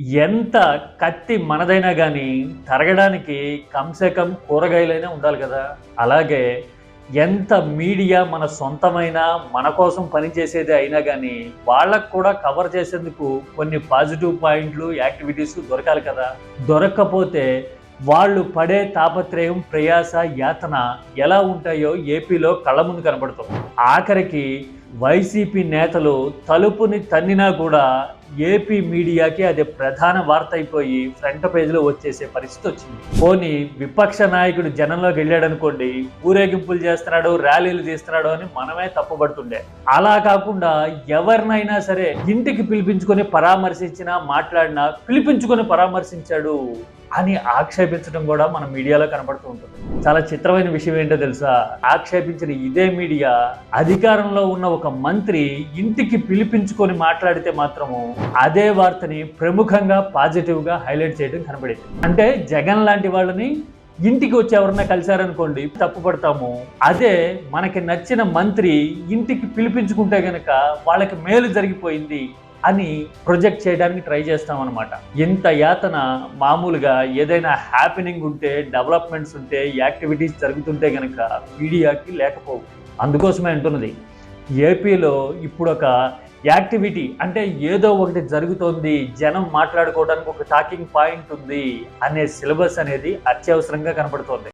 ఎంత కత్తి మనదైనా కానీ తరగడానికి కంసే కం కూరగాయలైనా ఉండాలి కదా. అలాగే ఎంత మీడియా మన సొంతమైన మన కోసం పనిచేసేది అయినా కానీ వాళ్ళకు కూడా కవర్ చేసేందుకు కొన్ని పాజిటివ్ పాయింట్లు యాక్టివిటీస్ దొరకాలి కదా. దొరక్కపోతే వాళ్ళు పడే తాపత్రయం ప్రయాస యాతన ఎలా ఉంటాయో ఏపీలో కళ్ళ ముందు కనబడుతుంది. ఆఖరికి వైసీపీ నేతలు తలుపుని తన్నినా కూడా ఏపీ మీడియాకి అది ప్రధాన వార్త అయిపోయి ఫ్రంట్ పేజ్లో వచ్చేసే పరిస్థితి వచ్చింది. పోనీ విపక్ష నాయకుడు జనంలోకి వెళ్ళాడు అనుకోండి ఊరేగింపులు చేస్తున్నాడు ర్యాలీలు తీస్తున్నాడు అని మనమే తప్పుబడుతుండే. అలా కాకుండా ఎవరినైనా సరే ఇంటికి పిలిపించుకొని పరామర్శించినా మాట్లాడినా పిలిపించుకొని పరామర్శించాడు అని ఆక్షేపించడం కూడా మన మీడియాలో కనబడుతూ ఉంటుంది. చాలా చిత్రమైన విషయం ఏంటో తెలుసా? ఆక్షేపించిన ఇదే మీడియా అధికారంలో ఉన్న ఒక మంత్రి ఇంటికి పిలిపించుకొని మాట్లాడితే మాత్రము అదే వార్తని ప్రముఖంగా పాజిటివ్గా హైలైట్ చేయడం కనబడింది. అంటే జగన్ లాంటి వాళ్ళని ఇంటికి వచ్చి ఎవరన్నా కలిశారనుకోండి తప్పు పడతాము. అదే మనకి నచ్చిన మంత్రి ఇంటికి పిలిపించుకుంటే గనక వాళ్ళకి మేలు జరిగిపోయింది. అని ప్రొజెక్ట్ చేయడానికి ట్రై చేస్తాం అనమాట ఇంత యాతన మామూలుగా ఏదైనా హ్యాపెనింగ్ ఉంటే డెవలప్మెంట్స్ ఉంటే యాక్టివిటీస్ జరుగుతుంటే కనుక మీడియాకి లేకపోవు. అందుకోసమే అంటున్నది. ఏపీలో ఇప్పుడు ఒక యాక్టివిటీ అంటే ఏదో ఒకటి జరుగుతోంది జనం మాట్లాడుకోవడానికి ఒక టాకింగ్ పాయింట్ ఉంది అనే సిలబస్ అనేది అత్యవసరంగా కనబడుతోంది.